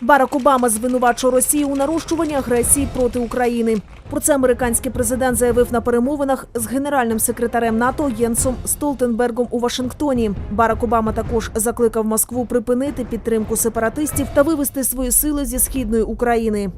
Барак Обама звинувачує Росію у нарощуванні агресії проти України. Про це американський президент заявив на перемовинах з генеральним секретарем НАТО Єнсом Столтенбергом у Вашингтоні. Барак Обама також закликав Москву припинити підтримку сепаратистів та вивести свої сили зі східної України.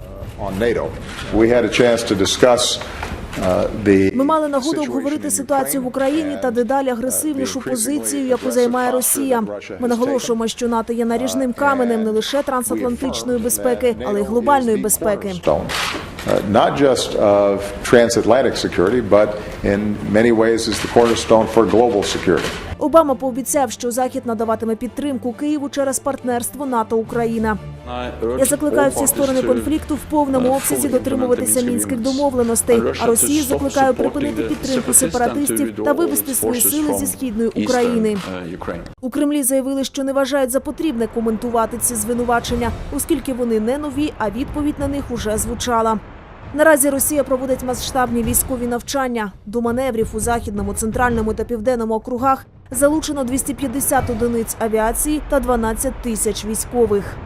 Uh, Ми мали нагоду обговорити ситуацію в Україні та дедалі uh, агресивнішу позицію, яку займає Росія. Ми наголошуємо, що НАТО є наріжним каменем не лише трансатлантичної безпеки, але й глобальної безпеки. Uh, not just of transatlantic security, but in many ways is the cornerstone for global security. Обама пообіцяв, що Захід надаватиме підтримку Києву через партнерство НАТО Україна. Я закликаю всі сторони конфлікту в повному обсязі дотримуватися мінських домовленостей. А Росію закликаю припинити підтримку сепаратистів та вивести свої сили зі східної України. У Кремлі заявили, що не вважають за потрібне коментувати ці звинувачення, оскільки вони не нові, а відповідь на них уже звучала. Наразі Росія проводить масштабні військові навчання. До маневрів у західному, центральному та південному округах залучено 250 одиниць авіації та 12 тисяч військових.